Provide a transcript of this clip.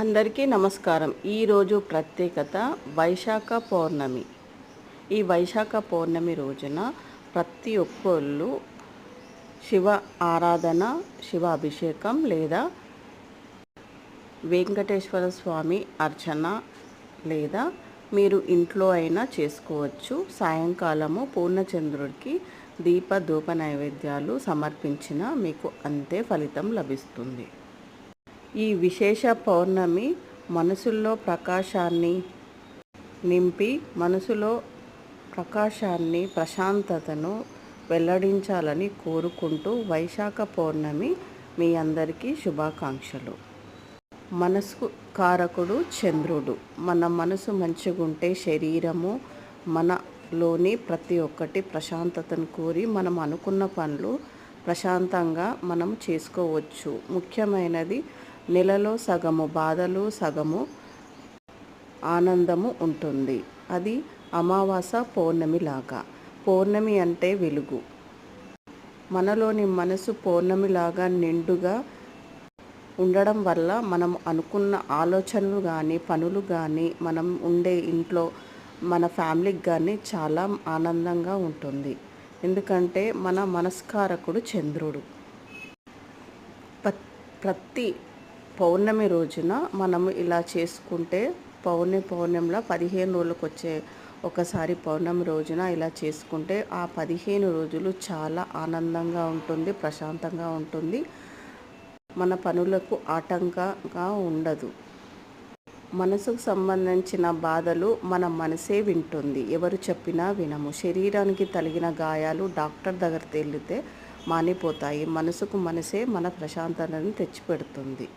అందరికీ నమస్కారం. ఈరోజు ప్రత్యేకత వైశాఖ పౌర్ణమి. ఈ వైశాఖ పౌర్ణమి రోజున ప్రతి ఒక్కళ్ళు శివ ఆరాధన శివ అభిషేకం లేదా వెంకటేశ్వర స్వామి అర్చన లేదా మీరు ఇంట్లో అయినా చేసుకోవచ్చు. సాయంకాలము పూర్ణచంద్రుడికి దీప ధూప నైవేద్యాలు సమర్పించిన మీకు అంతే ఫలితం లభిస్తుంది. ఈ విశేష పౌర్ణమి మనసుల్లో ప్రకాశాన్ని నింపి మనసులో ప్రకాశాన్ని ప్రశాంతతను వెల్లడించాలని కోరుకుంటూ వైశాఖ పౌర్ణమి మీ అందరికీ శుభాకాంక్షలు. మనసు కారకుడు చంద్రుడు. మన మనసు మంచిగుంటే శరీరము మనలోని ప్రతి ఒక్కటి ప్రశాంతతను కోరి మనం అనుకున్న పనులు ప్రశాంతంగా మనం చేసుకోవచ్చు. ముఖ్యమైనది నెలలో సగము బాధలు సగము ఆనందము ఉంటుంది. అది అమావాస పౌర్ణమి లాగా. పౌర్ణమి అంటే వెలుగు. మనలోని మనసు పౌర్ణమిలాగా నిండుగా ఉండడం వల్ల మనం అనుకున్న ఆలోచనలు కానీ పనులు కానీ మనం ఉండే ఇంట్లో మన ఫ్యామిలీకి కానీ చాలా ఆనందంగా ఉంటుంది. ఎందుకంటే మన మనస్కారకుడు చంద్రుడు. ప్రతి పౌర్ణమి రోజున మనము ఇలా చేసుకుంటే పౌర్ణమి పౌర్ణమిలో పదిహేను రోజులకు వచ్చే ఒకసారి పౌర్ణమి రోజున ఇలా చేసుకుంటే ఆ పదిహేను రోజులు చాలా ఆనందంగా ఉంటుంది ప్రశాంతంగా ఉంటుంది. మన పనులకు ఆటంకంగా ఉండదు. మనసుకు సంబంధించిన బాధలు మన మనసే వింటుంది. ఎవరు చెప్పినా వినము. శరీరానికి తగిన గాయాలు డాక్టర్ దగ్గర తేలితే మానిపోతాయి. మనసుకు మనసే మన ప్రశాంతతను తెచ్చిపెడుతుంది.